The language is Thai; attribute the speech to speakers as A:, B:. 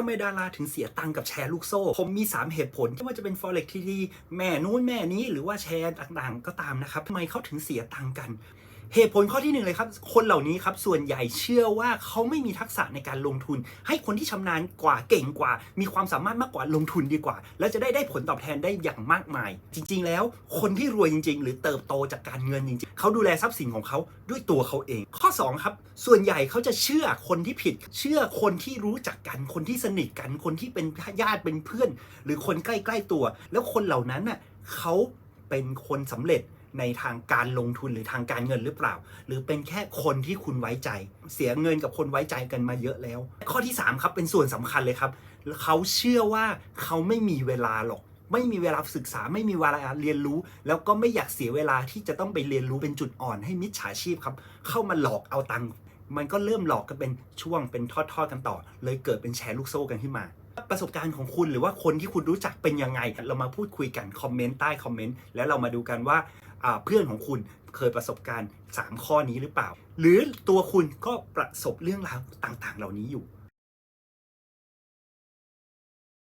A: ทำไมดาราถึงเสียตังค์กับแชร์ลูกโซ่ ผมมี 3 เหตุผลไม่ว่าจะเป็น forex ที่ดีแม่นู้นแม่นี้หรือว่าแชร์ต่างๆ ก็ตามนะครับทำไมเขาถึงเสียตังค์กัน เหตุผลข้อที่หนึ่งเลยครับ คนเหล่านี้ครับส่วนใหญ่เชื่อว่าเขาไม่มีทักษะในการลงทุน ให้คนที่ชำนาญกว่าเก่งกว่า มีความสามารถมากกว่าลงทุนดีกว่า แล้วจะได้ได้ผลตอบแทนได้อย่างมากมาย จริง ๆ แล้ว คนที่รวยจริง ๆ หรือเติบโตจากการเงินจริง ๆเขาดูแลทรัพย์สินของเขาด้วยตัวเขาเอง ข้อ 2 ครับ ส่วนใหญ่เขาจะเชื่อคนที่ผิด เชื่อคนที่รู้จักกันคนที่สนิทกันคนที่เป็นญาติเป็นเพื่อน หรือคนใกล้ ๆตัว แล้วคนเหล่านั้นน่ะเขาเป็นคนสำเร็จ ในทางการลงทุนหรือทางการเงินหรือเปล่า หรือเป็นแค่คนที่คุณไว้ใจ เสียเงินกับคนไว้ใจกันมาเยอะแล้ว ข้อที่ 3 ครับเป็นส่วนสำคัญเลยครับเขาเชื่อว่าเขาไม่มีเวลาหรอก ไม่มีเวลาศึกษาไม่มีเวลาเรียนรู้ แล้วก็ไม่อยากเสียเวลาที่จะต้องไปเรียนรู้เป็นจุดอ่อนให้มิจฉาชีพครับ เข้ามาหลอกเอาตังค์มันก็เริ่มหลอกกันเป็นช่วงเป็นทอดๆกันต่อ เลยเกิดเป็นแชร์ลูกโซ่กันขึ้นมา ประสบการณ์ของคุณหรือว่าคนที่คุณรู้จักเป็นยังไง เรามาพูดคุยกันคอมเมนต์ใต้คอมเมนต์แล้วเรามาดูกันว่าเพื่อนของคุณเคยประสบการณ์ 3 ข้อนี้หรือเปล่า หรือตัวคุณก็ประสบเรื่องราวต่างๆ เหล่านี้อยู่